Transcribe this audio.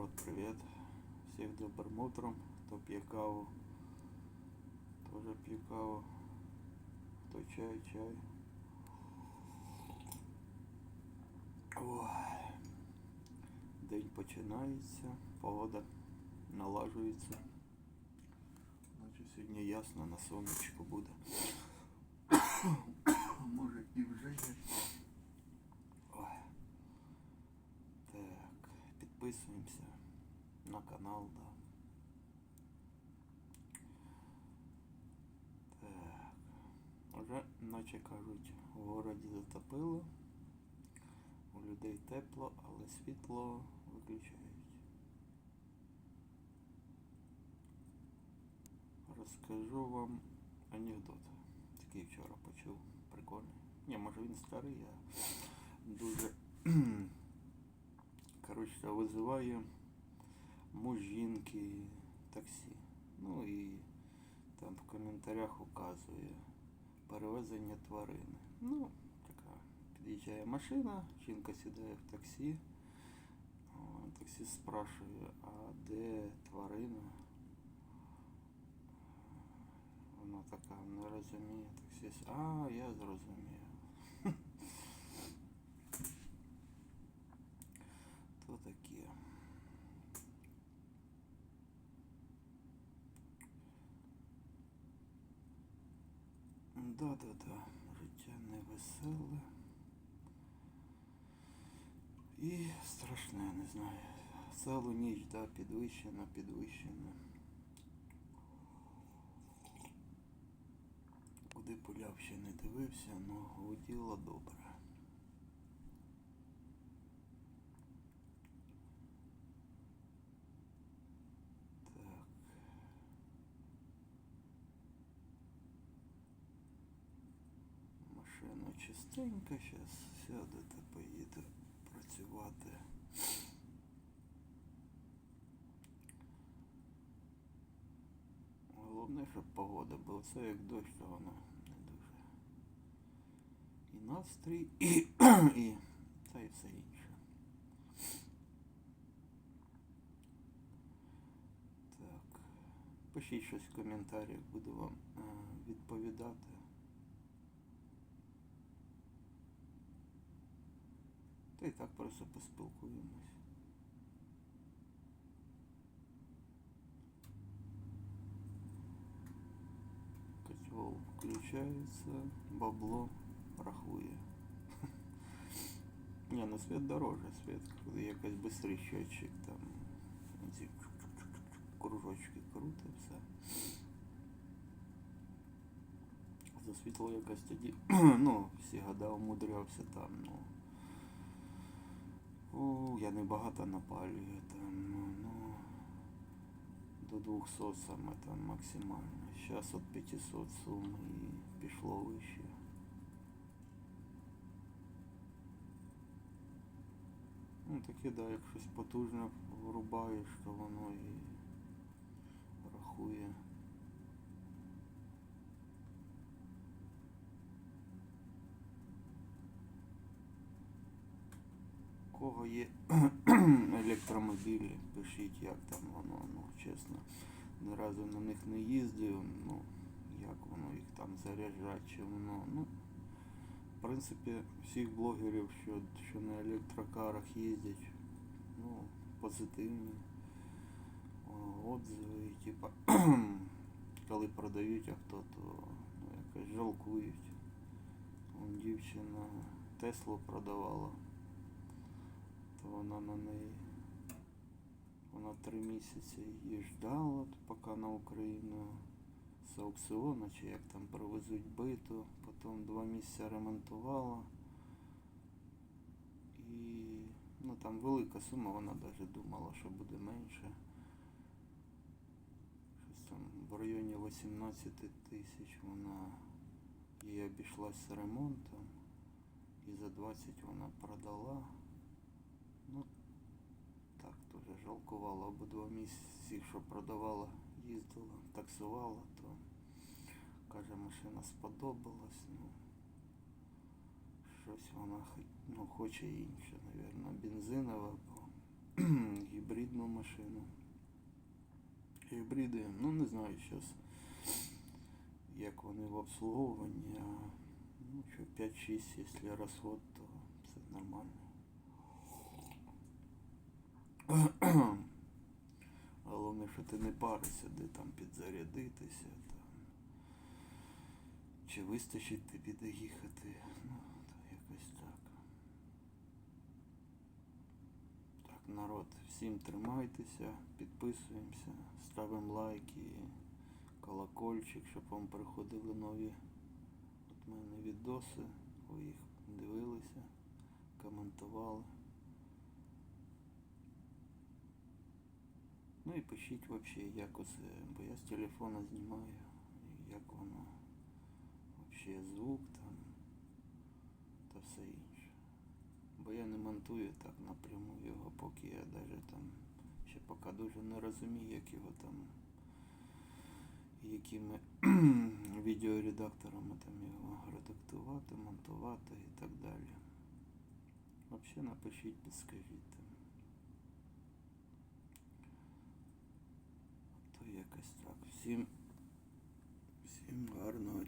Народ, привет. Всех добрым утром. Кто пьет каву, тоже пью каву. Кто чай, чай. Ой. День починається, погода налажується. Значить сьогодні ясно, на сонечку буде. На канал, да. Так. Вже, наче кажуть, в городі затопило. У людей тепло, але світло виключають. Розкажу вам анекдот. Такий вчора почув. Прикольний. Ні, може він старий, а дуже. Коротше, визиває муж жінки таксі. Ну і там в коментарях указує перевезення тварини. Ну, така під'їжджає машина, жінка сідає в таксі. О, Таксист спрашує, а де тварина? Вона така не розуміє. Таксист, а, я зрозумів. Да-да-да, життя невеселе. І страшне, не знаю. Селу ніч, да, підвищена, підвищена. Куди поляв ще не дивився, але гуділо добре. Так. Чистенька, зараз сяду та поїду працювати. Головне, щоб погода була. Це як дощ, то воно не дуже. І настрій, і, і та й все інше. Так. Пишіть щось в коментарях, буду вам е, відповідати. Та й так просто поспілкуємось. Котел включается, бабло рахує. Не, ну свет дороже, свет якось быстрый счетчик, там ці кружочки круто, все. За світло якось тоді, ну, всі года умудрявся там, ну. Не багато напалюю там, ну, ну до 200 саме там максимально. Зараз от 500 сум і пішло вище. Ну таке, да, як щось потужне врубаєш, то воно і рахує. Кого є електромобілі, пишіть, як там воно, ну, чесно. Ні разу на них не їздив, ну, як воно їх там заряджать, чи воно, ну, в принципі, всіх блогерів, що, що на електрокарах їздять, ну, позитивні отзиви, типа, коли продають авто, то ну, якось жалкують. Дівчина Теслу продавала вона на неї. Вона три місяці її ждала, поки на Україну з аукціону, чи як там привезуть биту, потім два місяці ремонтувала. І ну там велика сума, вона навіть думала, що буде менше. Щось там в районі 18 тисяч вона їй обійшлась з ремонтом. І за 20 вона продала. Ну, так, теж жалкувала обидва місяці, що продавала, їздила, таксувала, то каже, машина сподобалась, ну щось вона ну, хоче інше, мабуть, бензинова або гібридну машину. Гібриди, ну не знаю зараз, як вони в обслуговуванні, а ну, що 5-6, якщо розход, то все нормально. Головне, що ти не паришся, де там підзарядитися, там, чи вистачить тобі доїхати. Ну, то якось так. Так, народ, всім тримайтеся, підписуємося, ставимо лайки, колокольчик, щоб вам приходили нові от мене відоси, ви їх дивилися, коментували. Ну і пишіть взагалі, як оце, бо я з телефона знімаю, як воно взагалі звук там та все інше. Бо я не монтую так напряму його, поки я навіть там ще поки дуже не розумію, як його там якими відеоредакторами там його редактувати, монтувати і так далі. Взагалі напишіть, підскажіть там. Якось так. Всім, всім гарного